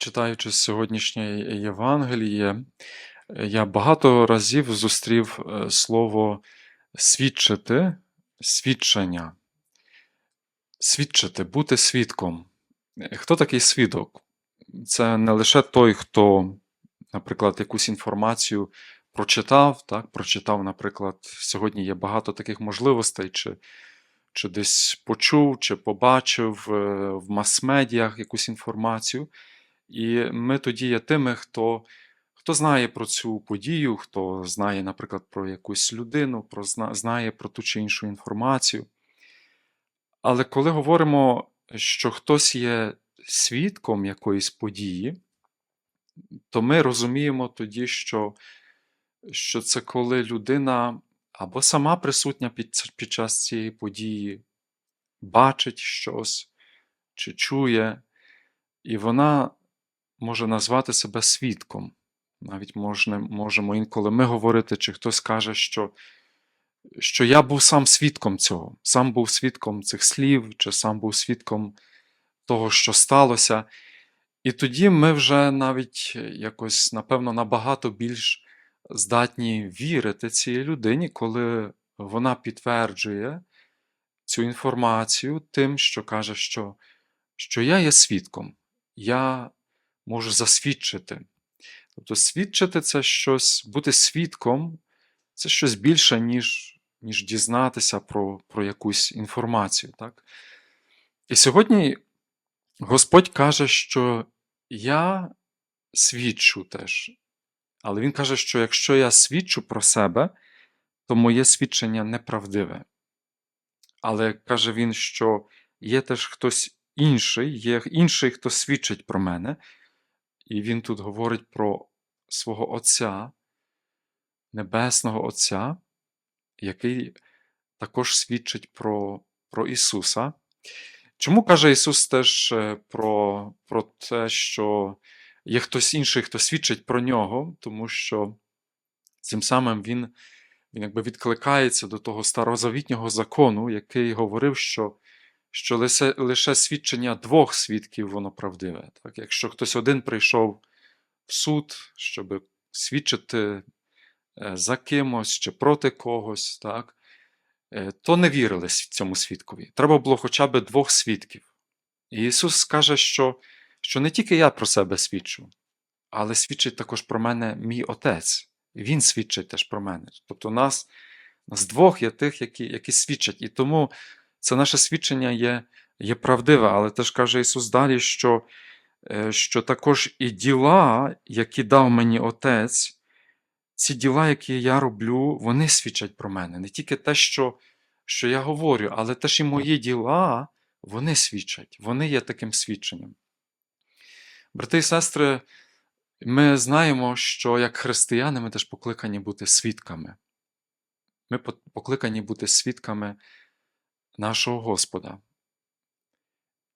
Читаючи сьогоднішнє Євангеліє, я багато разів зустрів е, слово свідчити, свідчення. Свідчити, бути свідком. Е, Хто такий свідок? Це не лише той, хто, наприклад, якусь інформацію прочитав, так? прочитав, наприклад, сьогодні є багато таких можливостей, чи, чи десь почув, чи побачив е, в мас-медіях якусь інформацію. І ми тоді є тими, хто, хто знає про цю подію, хто знає, наприклад, про якусь людину, про, знає про ту чи іншу інформацію. Але коли говоримо, що хтось є свідком якоїсь події, то ми розуміємо тоді, що, що це коли людина або сама присутня під, під час цієї події, бачить щось чи чує, і вона може назвати себе свідком. Навіть можна, можемо інколи ми говорити, чи хтось каже, що, що я був сам свідком цього, сам був свідком цих слів, чи сам був свідком того, що сталося. І тоді ми вже навіть якось, напевно, набагато більш здатні вірити цій людині, коли вона підтверджує цю інформацію тим, що каже, що, що я є свідком, я можу засвідчити. Тобто свідчити це щось, бути свідком це щось більше, ніж, ніж дізнатися про, про якусь інформацію. Так? І сьогодні Господь каже, що я свідчу теж. Але Він каже, що якщо я свідчу про себе, то моє свідчення неправдиве. Але каже він, що є теж хтось інший, є інший, хто свідчить про мене. І він тут говорить про свого Отця, Небесного Отця, який також свідчить про, про Ісуса. Чому каже Ісус теж е, про, про те, що є хтось інший, хто свідчить про нього, тому що цим самим Він, він якби відкликається до того старозавітнього закону, який говорив, що, що лише, лише свідчення двох свідків воно правдиве. Так? Якщо хтось один прийшов в суд, щоб свідчити е, за кимось чи проти когось, так? е, то не вірили цьому свідкові. Треба було хоча б двох свідків. І Ісус каже, що, що не тільки я про себе свідчу, але свідчить також про мене мій Отець. Він свідчить теж про мене. Тобто нас, нас двох є тих, які, які свідчать. І тому це наше свідчення є, є правдиве, але теж каже Ісус далі, що, е, що також і діла, які дав мені Отець, ці діла, які я роблю, вони свідчать про мене. Не тільки те, що, що я говорю, але теж і мої діла, вони свідчать, вони є таким свідченням. Брати і сестри, ми знаємо, що як християни ми теж покликані бути свідками. Ми покликані бути свідками нашого Господа.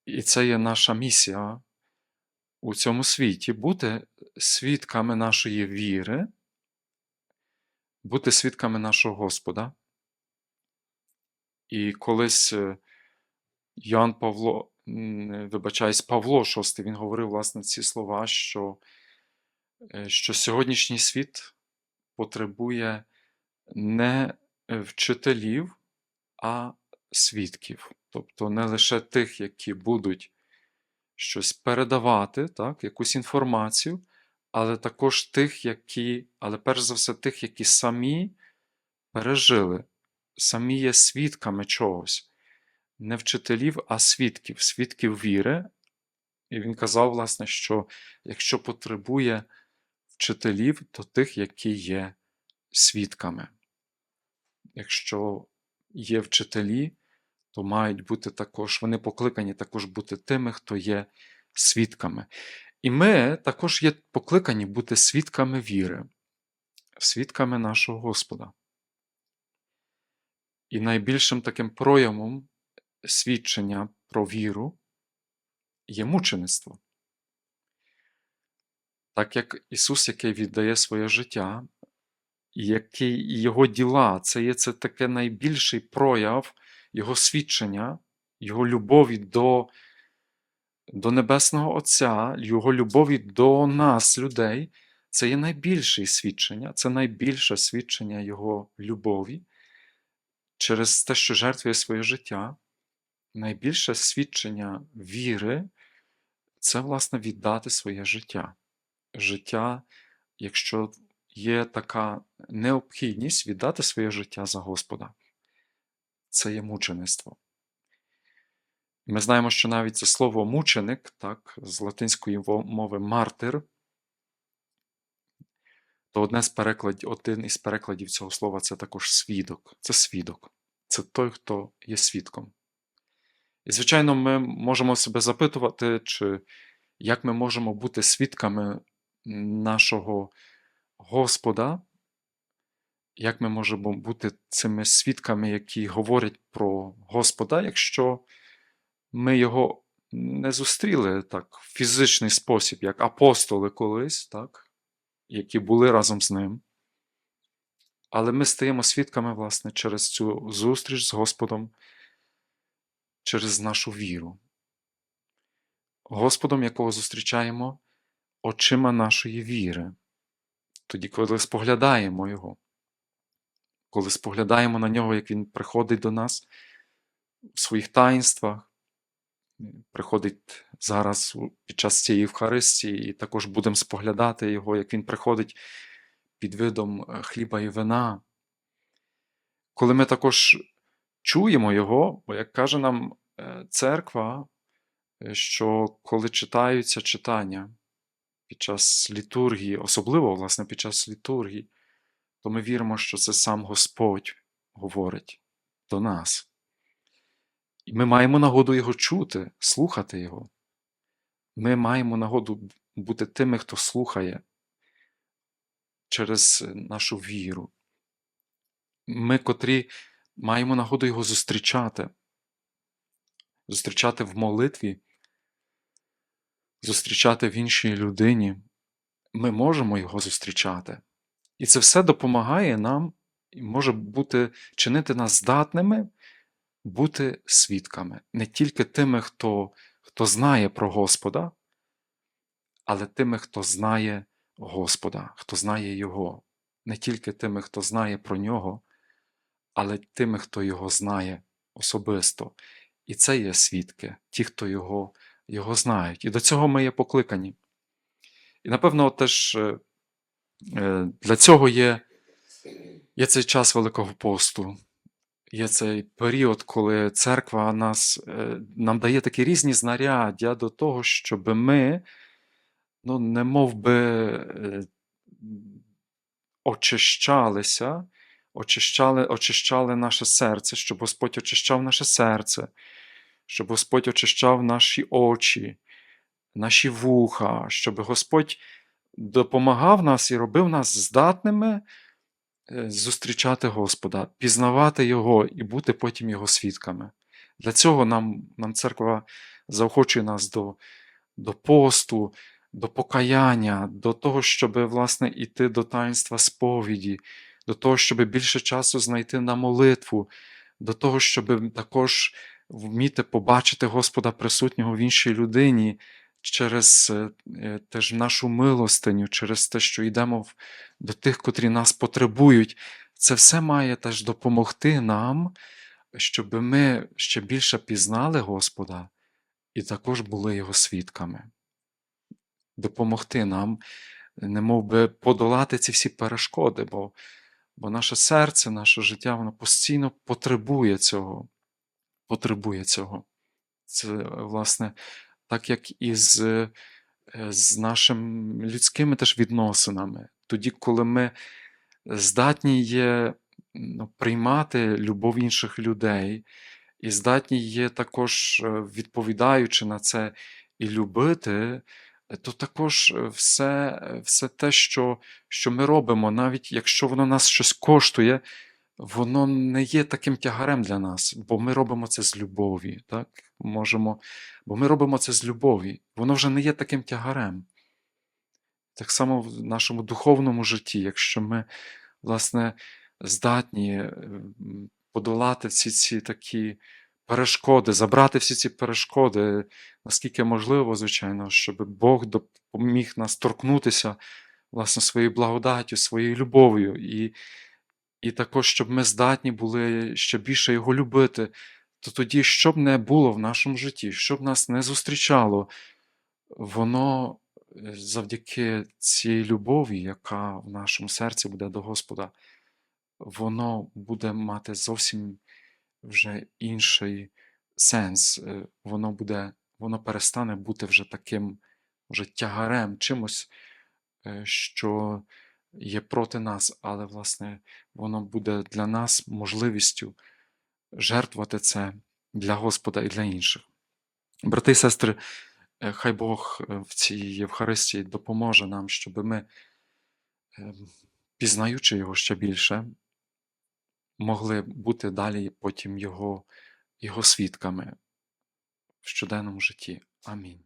І це є наша місія у цьому світі бути свідками нашої віри, бути свідками нашого Господа. І колись е, Йоанн Павло, вибачаюсь, Павло VI, він говорив власне ці слова, що, е, що сьогоднішній світ потребує не вчителів, а свідків. Тобто не лише тих, які будуть щось передавати, так, якусь інформацію, але також тих, які, але перш за все, тих, які самі пережили, самі є свідками чогось. Не вчителів, а свідків, свідків віри. І він казав, власне, що якщо потребує вчителів, то тих, які є свідками. Якщо є вчителі, то мають бути також, вони покликані також бути тими, хто є свідками. І ми також є покликані бути свідками віри, свідками нашого Господа. І найбільшим таким проявом свідчення про віру є мучеництво. Так як Ісус, який віддає своє життя, який Його діла, це є це таке найбільший прояв Його свідчення, Його любові до, до Небесного Отця, Його любові до нас, людей, це є найбільше свідчення, це найбільше свідчення Його любові через те, що жертвує своє життя. Найбільше свідчення віри це, власне, віддати своє життя. Життя, якщо є така необхідність віддати своє життя за Господа. Це є мучеництво. Ми знаємо, що навіть це слово мученик, так, з латинської мови мартир, то одне з перекладів, один із перекладів цього слова це також свідок. Це свідок. Це той, хто є свідком. І, звичайно, ми можемо себе запитувати, чи як ми можемо бути свідками нашого Господа, як ми можемо бути цими свідками, які говорять про Господа, якщо ми його не зустріли так в фізичний спосіб, як апостоли колись, так, які були разом з ним. Але ми стаємо свідками, власне, через цю зустріч з Господом, через нашу віру. Господом, якого зустрічаємо очима нашої віри. Тоді, коли споглядаємо Його, коли споглядаємо на нього, як Він приходить до нас у своїх таїнствах, приходить зараз під час цієї Євхаристії, і також будемо споглядати Його, як Він приходить під видом е, хліба і вина. Коли ми також чуємо Його, бо як каже нам е, церква, е, що коли читаються читання під час літургії, особливо, власне, під час літургії, то ми віримо, що це сам Господь говорить до нас. І ми маємо нагоду Його чути, слухати Його. Ми маємо нагоду бути тими, хто слухає через нашу віру. Ми, котрі маємо нагоду Його зустрічати, зустрічати в молитві, зустрічати в іншій людині. Ми можемо Його зустрічати. І це все допомагає нам і може бути, чинити нас здатними бути свідками, не тільки тими, хто, хто знає про Господа, але тими, хто знає Господа, хто знає Його, не тільки тими, хто знає про нього, але тими, хто його знає особисто. І це є свідки, ті, хто його, його знають. І до цього ми є покликані. І напевно, теж е, для цього є, є цей час Великого посту. Є цей період, коли церква нас, е, нам дає такі різні знаряддя до того, щоб ми, ну, не мов би, очищалися, очищали, очищали наше серце, щоб Господь очищав наше серце, щоб Господь очищав наші очі, наші вуха, щоб Господь допомагав нас і робив нас здатними е, зустрічати Господа, пізнавати Його і бути потім Його свідками. Для цього нам нам церква заохочує нас до, до посту, до покаяння, до того, щоб власне йти до таїнства сповіді, до того, щоб більше часу знайти на молитву, до того, щоб також вміти побачити Господа присутнього в іншій людині через е, е, теж нашу милостиню, через те, що йдемо до тих, котрі нас потребують. Це все має теж допомогти нам, щоб ми ще більше пізнали Господа і також були Його свідками. Допомогти нам, немов би подолати ці всі перешкоди, бо Бо наше серце, наше життя, воно постійно потребує цього. Потребує цього. Це, власне, так як і з, е, з нашими людськими теж відносинами. Тоді, коли ми здатні є ну, приймати любов інших людей, і здатні є також, е, відповідаючи на це, і любити то також е, все все те, що що ми робимо, навіть якщо воно нас щось коштує, воно не є таким тягарем для нас, бо ми робимо це з любові. так? Можемо, Бо ми робимо це з любові, воно вже не є таким тягарем. Так само в нашому духовному житті, якщо ми, власне, здатні е, подолати всі ці такі перешкоди, забрати всі ці перешкоди, наскільки можливо, звичайно, щоб Бог допоміг нас торкнутися власне своєю благодаттю, своєю любов'ю, і, і також, щоб ми здатні були ще більше Його любити, то тоді, що б не було в нашому житті, що б нас не зустрічало, воно е, завдяки цій любові, яка в нашому серці буде до Господа, воно буде мати зовсім вже інший сенс. Е, Воно буде, воно перестане бути вже таким вже тягарем, чимось, е, що є проти нас, але, власне, воно буде для нас можливістю жертвувати це для Господа і для інших. Брати і сестри, е, хай Бог е, в цій Євхаристії допоможе нам, щоб ми, е, пізнаючи Його ще більше, могли бути далі потім Його, Його свідками в щоденному житті. Амінь.